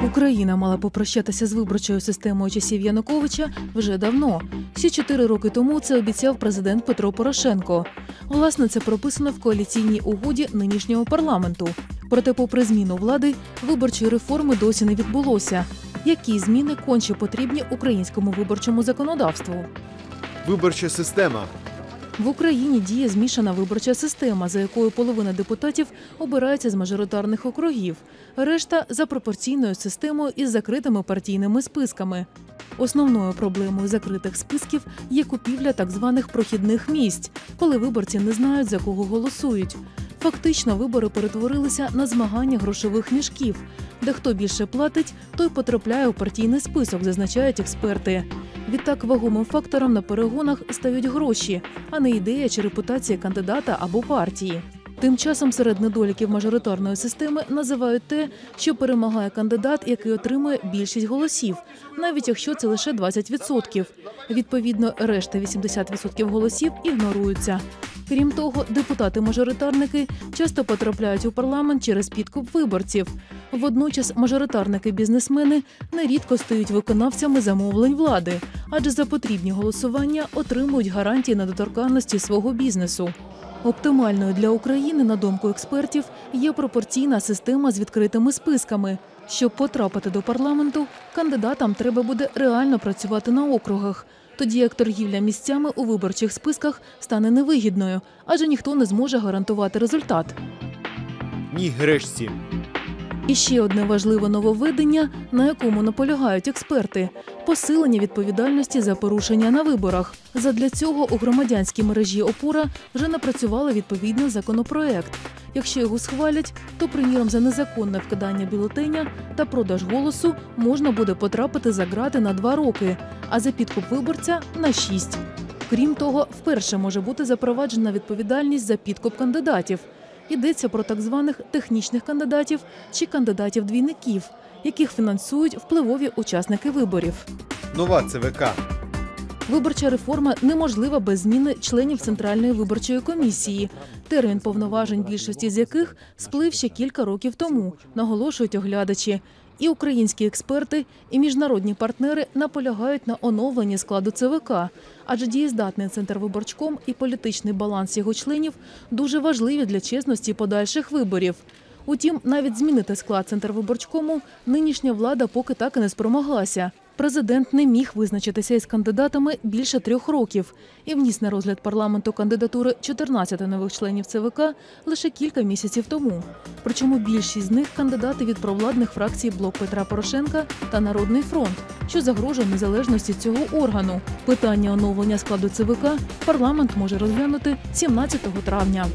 Україна мала попрощатися з виборчою системою часів Януковича вже давно. Всі чотири роки тому це обіцяв президент Петро Порошенко. Власне, це прописано в коаліційній угоді нинішнього парламенту. Проте, попри зміну влади, виборчої реформи досі не відбулося. Які зміни конче потрібні українському виборчому законодавству? Виборча система. В Україні діє змішана виборча система, за якою половина депутатів обирається з мажоритарних округів, решта за пропорційною системою із закритими партійними списками. Основною проблемою закритих списків є купівля так званих прохідних місць, коли виборці не знають за кого голосують. Фактично, вибори перетворилися на змагання грошових мішків, де хто більше платить, той потрапляє у партійний список, зазначають експерти. Відтак вагомим фактором на перегонах стають гроші, а не ідея чи репутація кандидата або партії. Тим часом серед недоліків мажоритарної системи називають те, що перемагає кандидат, який отримує більшість голосів, навіть якщо це лише 20%. Відповідно, решта 80% голосів ігноруються. Крім того, депутати-мажоритарники часто потрапляють у парламент через підкуп виборців. Водночас мажоритарники-бізнесмени нерідко стають виконавцями замовлень влади, адже за потрібні голосування отримують гарантії недоторканності свого бізнесу. Оптимальною для України, на думку експертів, є пропорційна система з відкритими списками. Щоб потрапити до парламенту, кандидатам треба буде реально працювати на округах, тоді як торгівля місцями у виборчих списках стане невигідною, адже ніхто не зможе гарантувати результат. Ні грешці. І ще одне важливе нововведення, на якому наполягають експерти посилення відповідальності за порушення на виборах. Задля цього у громадянській мережі опора вже напрацювали відповідний законопроект. Якщо його схвалять, то приміром за незаконне вкидання бюлетеня та продаж голосу можна буде потрапити за грати на два роки, а за підкуп виборця на шість. Крім того, вперше може бути запроваджена відповідальність за підкуп кандидатів. Йдеться про так званих технічних кандидатів чи кандидатів-двійників, яких фінансують впливові учасники виборів. Нова ЦВК. Виборча реформа неможлива без зміни членів Центральної виборчої комісії, термін повноважень більшості з яких сплив ще кілька років тому, наголошують оглядачі. І українські експерти, і міжнародні партнери наполягають на оновленні складу ЦВК, адже дієздатний центр виборчком і політичний баланс його членів дуже важливі для чесності подальших виборів. Утім, навіть змінити склад Центрвиборчкому нинішня влада поки так і не спромоглася. Президент не міг визначитися із кандидатами більше трьох років і вніс на розгляд парламенту кандидатури 14 нових членів ЦВК лише кілька місяців тому. Причому більшість з них кандидати від провладних фракцій Блок Петра Порошенка та Народний фронт, що загрожує незалежності цього органу. Питання оновлення складу ЦВК парламент може розглянути 17 травня.